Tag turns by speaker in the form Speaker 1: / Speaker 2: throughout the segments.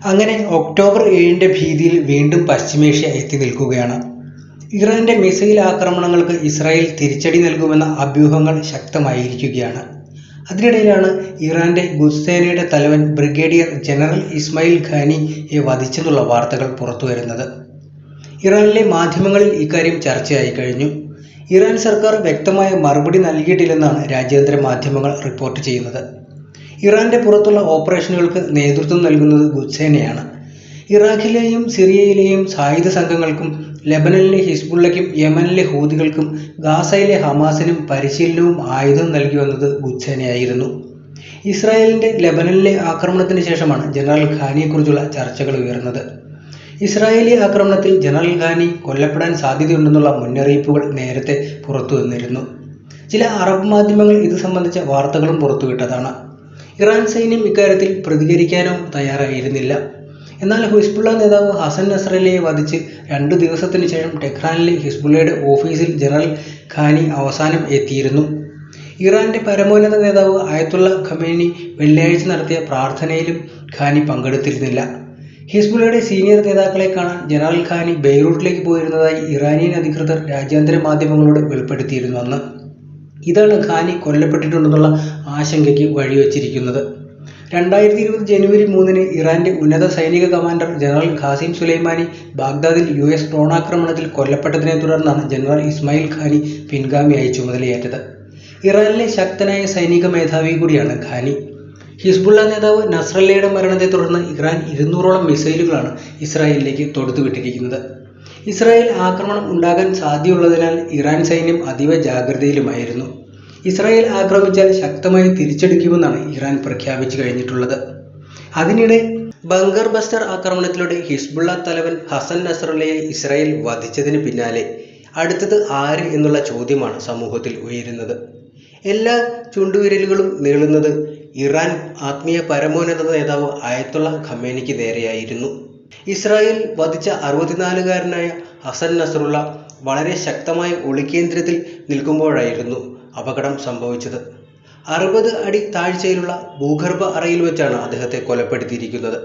Speaker 1: അങ്ങനെ ഒക്ടോബർ ഏഴിന്റെ ഭീതിയിൽ വീണ്ടും പശ്ചിമേഷ്യ എത്തി നിൽക്കുകയാണ്. ഇറാന്റെ മിസൈൽ ആക്രമണങ്ങൾക്ക് ഇസ്രായേൽ തിരിച്ചടി നൽകുമെന്ന അഭ്യൂഹങ്ങൾ ശക്തമായിരിക്കുകയാണ്. അതിനിടയിലാണ് ഇറാന്റെ ഗുസ്സേനയുടെ തലവൻ ബ്രിഗേഡിയർ ജനറൽ ഇസ്മായിൽ ഖാനിയെ വധിച്ചെന്നുള്ള വാർത്തകൾ പുറത്തുവരുന്നത് ഇറാനിലെ മാധ്യമങ്ങളിൽ ഇക്കാര്യം ചർച്ചയായി കഴിഞ്ഞു. ഇറാൻ സർക്കാർ വ്യക്തമായ മറുപടി നൽകിയിട്ടില്ലെന്നാണ് രാജ്യാന്തര മാധ്യമങ്ങൾ റിപ്പോർട്ട് ചെയ്യുന്നത്. ഇറാന്റെ പുറത്തുള്ള ഓപ്പറേഷനുകൾക്ക് നേതൃത്വം നൽകുന്നത് ഗുസ്സേനയാണ്. ഇറാഖിലെയും സിറിയയിലെയും സായുധ സംഘങ്ങൾക്കും ലെബനനിലെ ഹിസ്ബുള്ളയ്ക്കും യമനിലെ ഹൂതികൾക്കും ഗാസയിലെ ഹമാസിനും പരിശീലനവും ആയുധം നൽകി വന്നത് ഗുസ്സേനയായിരുന്നു. ഇസ്രായേലിന്റെ ലെബനനിലെ ആക്രമണത്തിന് ശേഷമാണ് ജനറൽ ഖാനിയെക്കുറിച്ചുള്ള ചർച്ചകൾ ഉയർന്നത്. ഇസ്രായേലി ആക്രമണത്തിൽ ജനറൽ ഖാനി കൊല്ലപ്പെടാൻ സാധ്യതയുണ്ടെന്നുള്ള മുന്നറിയിപ്പുകൾ നേരത്തെ പുറത്തു വന്നിരുന്നു ചില അറബ് മാധ്യമങ്ങൾ ഇത് സംബന്ധിച്ച വാർത്തകളും പുറത്തുവിട്ടതാണ്. ഇറാൻ സൈന്യം ഇക്കാര്യത്തിൽ പ്രതികരിക്കാനോ തയ്യാറായിരുന്നില്ല. എന്നാൽ ഹിസ്ബുള്ള നേതാവ് ഹസൻ നസ്രലിയെ വധിച്ച് രണ്ടു ദിവസത്തിനു ശേഷം ടെഹ്റാനിലെ ഹിസ്ബുള്ളയുടെ ഓഫീസിൽ ജനറൽ ഖാനി അവസാനം എത്തിയിരുന്നു. ഇറാന്റെ പരമോന്നത നേതാവ് അയത്തുള്ള ഖമേനി വെള്ളിയാഴ്ച നടത്തിയ പ്രാർത്ഥനയിലും ഖാനി പങ്കെടുത്തിരുന്നില്ല. ഹിസ്ബുള്ളയുടെ സീനിയർ നേതാക്കളെ കാണാൻ ജനറൽ ഖാനി ബെയ്റൂട്ടിലേക്ക് പോയിരുന്നതായി ഇറാനിയൻ അധികൃതർ രാജ്യാന്തര മാധ്യമങ്ങളോട് വെളിപ്പെടുത്തിയിരുന്നു അന്ന്. ഇതാണ് ഖാനി കൊല്ലപ്പെട്ടിട്ടുണ്ടെന്നുള്ള ആശങ്കയ്ക്ക് വഴിവെച്ചിരിക്കുന്നത്. രണ്ടായിരത്തി ഇരുപത് ജനുവരി മൂന്നിന് ഇറാന്റെ ഉന്നത സൈനിക കമാൻഡർ ജനറൽ ഖാസിം സുലൈമാനി ബാഗ്ദാദിൽ യു എസ് ഡ്രോണാക്രമണത്തിൽ കൊല്ലപ്പെട്ടതിനെ തുടർന്നാണ് ജനറൽ ഇസ്മായിൽ ഖാനി പിൻഗാമിയായി ചുമതലയേറ്റത്. ഇറാനിലെ ശക്തനായ സൈനിക മേധാവി കൂടിയാണ് ഖാനി. ഹിസ്ബുള്ള നേതാവ് നസ്രല്ലയുടെ മരണത്തെ തുടർന്ന് ഇറാൻ ഇരുന്നൂറോളം മിസൈലുകളാണ് ഇസ്രായേലിലേക്ക് തൊടുത്തുവിട്ടിരിക്കുന്നത്. ഇസ്രായേൽ ആക്രമണം ഉണ്ടാകാൻ സാധ്യതയുള്ളതിനാൽ ഇറാൻ സൈന്യം അതീവ ജാഗ്രതയിലുമായിരുന്നു. ഇസ്രായേൽ ആക്രമിച്ചാൽ ശക്തമായി തിരിച്ചടിക്കുമെന്നാണ് ഇറാൻ പ്രഖ്യാപിച്ചു കഴിഞ്ഞിട്ടുള്ളത്. അതിനിടെ ബങ്കർ ബസ്റ്റർ ആക്രമണത്തിലൂടെ ഹിസ്ബുള്ള തലവൻ ഹസൻ നസറുള്ളയെ ഇസ്രായേൽ വധിച്ചതിന് പിന്നാലെ അടുത്തത് ആര് എന്നുള്ള ചോദ്യമാണ് സമൂഹത്തിൽ ഉയരുന്നത്. എല്ലാ ചുണ്ടുവിരലുകളും നീളുന്നത് ഇറാൻ ആത്മീയ പരമോന്നത നേതാവ് ആയത്തുള്ള ഖമേനിക്ക് നേരെയായിരുന്നു. ഇസ്രായേൽ വധിച്ച അറുപത്തിനാലുകാരനായ ഹസൻ നസറുള്ള വളരെ ശക്തമായ ഒളിക്കേന്ദ്രത്തിൽ നിൽക്കുമ്പോഴായിരുന്നു അപകടം സംഭവിച്ചത്. അറുപത് അടി താഴ്ചയിലുള്ള ഭൂഗർഭ അറയിൽ വെച്ചാണ് അദ്ദേഹത്തെ കൊലപ്പെടുത്തിയിരിക്കുന്നത്.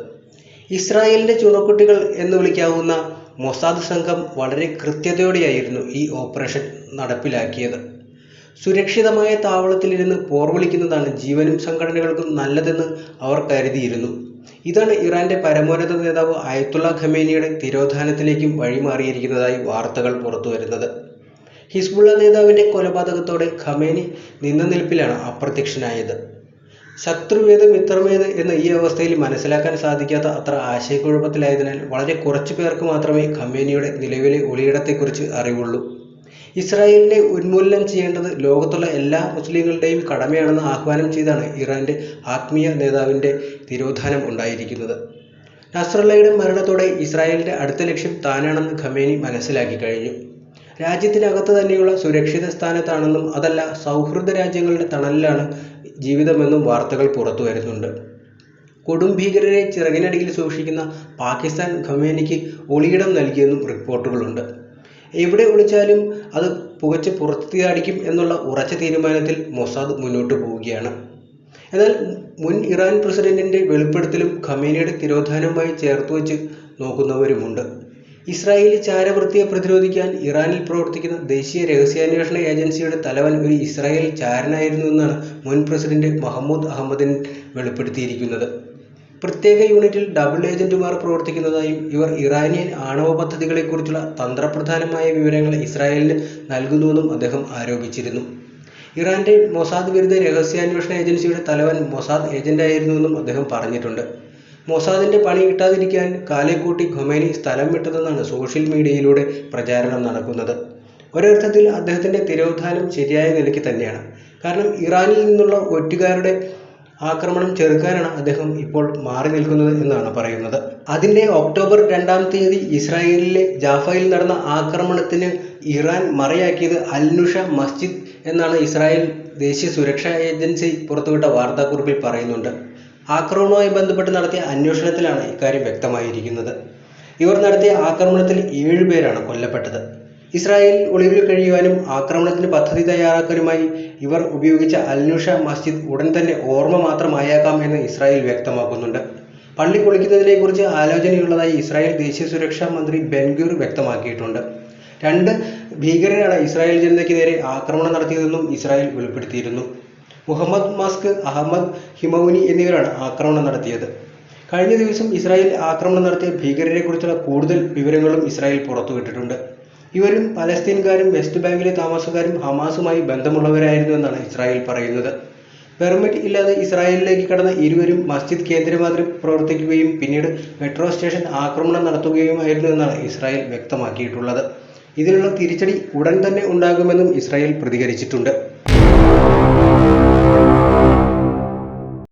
Speaker 1: ഇസ്രായേലിന്റെ ചുണക്കുട്ടികൾ എന്ന് വിളിക്കാവുന്ന മൊസാദ് സംഘം വളരെ കൃത്യതയോടെയായിരുന്നു ഈ ഓപ്പറേഷൻ നടപ്പിലാക്കിയത്. സുരക്ഷിതമായ താവളത്തിലിരുന്ന് പോർവിളിക്കുന്നതാണ് ജീവനും സംഘടനകൾക്കും നല്ലതെന്ന് അവർ കരുതിയിരുന്നു. ഇതാണ് ഇറാന്റെ പരമോന്നത നേതാവ് അയത്തുള്ള ഖമേനിയുടെ തിരോധാനത്തിലേക്കും വഴിമാറിയിരിക്കുന്നതായി വാർത്തകൾ പുറത്തുവരുന്നത് ഹിസ്ബുള്ള നേതാവിന്റെ കൊലപാതകത്തോടെ ഖമേനി നിന്ന നിൽപ്പിലാണ് അപ്രത്യക്ഷനായത്. ശത്രുവേത് മിത്രമേത് എന്ന് ഈ അവസ്ഥയിൽ മനസ്സിലാക്കാൻ സാധിക്കാത്ത അത്ര ആശയക്കുഴപ്പത്തിലായതിനാൽ വളരെ കുറച്ചു പേർക്ക് മാത്രമേ ഖമേനിയുടെ നിലവിലെ ഒളിയിടത്തെക്കുറിച്ച് അറിവുള്ളൂ. ഇസ്രായേലിനെ ഉന്മൂലനം ചെയ്യേണ്ടത് ലോകത്തുള്ള എല്ലാ മുസ്ലിങ്ങളുടെയും കടമയാണെന്ന് ആഹ്വാനം ചെയ്താണ് ഇറാന്റെ ആത്മീയ നേതാവിന്റെ തിരോധാനം ഉണ്ടായിരിക്കുന്നത്. നസ്രല്ലയുടെ മരണത്തോടെ ഇസ്രായേലിന്റെ അടുത്ത ലക്ഷ്യം താനാണെന്ന് ഖമേനി മനസ്സിലാക്കി കഴിഞ്ഞു. രാജ്യത്തിനകത്ത് തന്നെയുള്ള സുരക്ഷിത സ്ഥാനത്താണെന്നും അതല്ല സൗഹൃദ രാജ്യങ്ങളുടെ തണലിലാണ് ജീവിതമെന്നും വാർത്തകൾ പുറത്തു വരുന്നുണ്ട്. കൊടും ഭീകരരെ ചിറകിനടിയിൽ സൂക്ഷിക്കുന്ന പാകിസ്ഥാൻ ഖമേനിക്ക് ഒളിയിടം നൽകിയെന്നും റിപ്പോർട്ടുകളുണ്ട്. എവിടെ ഒളിച്ചാലും അത് പുകച്ച് പുറത്തിയടിക്കും എന്നുള്ള ഉറച്ച തീരുമാനത്തിൽ മൊസാദ് മുന്നോട്ട് പോവുകയാണ്. എന്നാൽ മുൻ ഇറാൻ പ്രസിഡന്റിന്റെ വെളിപ്പെടുത്തലും ഖമേനിയുടെ തിരോധാനവുമായി ചേർത്ത് വെച്ച് നോക്കുന്നവരുമുണ്ട്. ഇസ്രായേലി ചാരവൃത്തിയെ പ്രതിരോധിക്കാൻ ഇറാനിൽ പ്രവർത്തിക്കുന്ന ദേശീയ രഹസ്യാന്വേഷണ ഏജൻസിയുടെ തലവൻ ഒരു ഇസ്രായേൽ ചാരനായിരുന്നു എന്നാണ് മുൻ പ്രസിഡന്റ് മഹമ്മൂദ് അഹമ്മദിൻ വെളിപ്പെടുത്തിയിരിക്കുന്നത്. പ്രത്യേക യൂണിറ്റിൽ ഡബിൾ ഏജന്റുമാർ പ്രവർത്തിക്കുന്നതായും ഇവർ ഇറാനിയൻ ആണവ പദ്ധതികളെക്കുറിച്ചുള്ള തന്ത്രപ്രധാനമായ വിവരങ്ങൾ ഇസ്രായേലിന് നൽകുന്നുവെന്നും അദ്ദേഹം ആരോപിച്ചിരുന്നു. ഇറാന്റെ മൊസാദ് വിരുദ്ധ രഹസ്യാന്വേഷണ ഏജൻസിയുടെ തലവൻ മൊസാദ് ഏജന്റായിരുന്നുവെന്നും അദ്ദേഹം പറഞ്ഞിട്ടുണ്ട്. മൊസാദിന്റെ പണി കിട്ടാതിരിക്കാൻ കാലേക്കൂട്ടി ഖൊമേനി സ്ഥലം വിട്ടതെന്നാണ് സോഷ്യൽ മീഡിയയിലൂടെ പ്രചാരണം നടക്കുന്നത്. ഒരർത്ഥത്തിൽ അദ്ദേഹത്തിന്റെ തിരോധാനം ശരിയായ നിലയ്ക്ക് തന്നെയാണ്. കാരണം ഇറാനിൽ നിന്നുള്ള ഒറ്റുകാരുടെ ആക്രമണം ചെറുക്കാനാണ് അദ്ദേഹം ഇപ്പോൾ മാറി നിൽക്കുന്നത് എന്നാണ് പറയുന്നത്. അതിന്റെ ഒക്ടോബർ രണ്ടാം തീയതി ഇസ്രായേലിലെ ജാഫയിൽ നടന്ന ആക്രമണത്തിന് ഇറാൻ മറയാക്കിയത് അൽനുഷ മസ്ജിദ് എന്നാണ് ഇസ്രായേൽ ദേശീയ സുരക്ഷാ ഏജൻസി പുറത്തുവിട്ട വാർത്താക്കുറിപ്പിൽ പറയുന്നുണ്ട്. ആക്രമണവുമായി ബന്ധപ്പെട്ട് നടത്തിയ അന്വേഷണത്തിലാണ് ഇക്കാര്യം വ്യക്തമായിരിക്കുന്നത്. ഇവർ നടത്തിയ ആക്രമണത്തിൽ ഏഴുപേരാണ് കൊല്ലപ്പെട്ടത്. ഇസ്രായേൽ ഒളിവിൽ കഴിയുവാനും ആക്രമണത്തിന് പദ്ധതി തയ്യാറാക്കാനുമായി ഇവർ ഉപയോഗിച്ച അൽനുഷ മസ്ജിദ് ഉടൻ തന്നെ ഓർമ്മ മാത്രമായേക്കാം എന്ന് ഇസ്രായേൽ വ്യക്തമാക്കുന്നുണ്ട്. പള്ളി പൊളിക്കുന്നതിനെക്കുറിച്ച് ആലോചനയുള്ളതായി ഇസ്രായേൽ ദേശീയ സുരക്ഷാ മന്ത്രി ബെൻഗൂർ വ്യക്തമാക്കിയിട്ടുണ്ട്. രണ്ട് ഭീകരരാണ് ഇസ്രായേൽ ജനതയ്ക്ക് നേരെ ആക്രമണം നടത്തിയതെന്നും ഇസ്രായേൽ വെളിപ്പെടുത്തിയിരുന്നു. മുഹമ്മദ് മാസ്ക് അഹമ്മദ് ഹിമൌനി എന്നിവരാണ് ആക്രമണം നടത്തിയത്. കഴിഞ്ഞ ദിവസം ഇസ്രായേൽ ആക്രമണം നടത്തിയ ഭീകരരെക്കുറിച്ചുള്ള കൂടുതൽ വിവരങ്ങളും ഇസ്രായേൽ പുറത്തുവിട്ടിട്ടുണ്ട്. ഇവരും പലസ്തീൻകാരും വെസ്റ്റ് ബാങ്കിലെ താമസക്കാരും ഹമാസുമായി ബന്ധമുള്ളവരായിരുന്നു എന്നാണ് ഇസ്രായേൽ പറയുന്നത്. പെർമിറ്റ് ഇല്ലാതെ ഇസ്രായേലിലേക്ക് കടന്ന ഇരുവരും മസ്ജിദ് കേന്ദ്രമാതിരി പ്രവർത്തിക്കുകയും പിന്നീട് മെട്രോ സ്റ്റേഷൻ ആക്രമണം നടത്തുകയുമായിരുന്നു എന്നാണ് ഇസ്രായേൽ വ്യക്തമാക്കിയിട്ടുള്ളത്. ഇതിനുള്ള തിരിച്ചടി ഉടൻ തന്നെ ഉണ്ടാകുമെന്നും ഇസ്രായേൽ പ്രതികരിച്ചിട്ടുണ്ട്.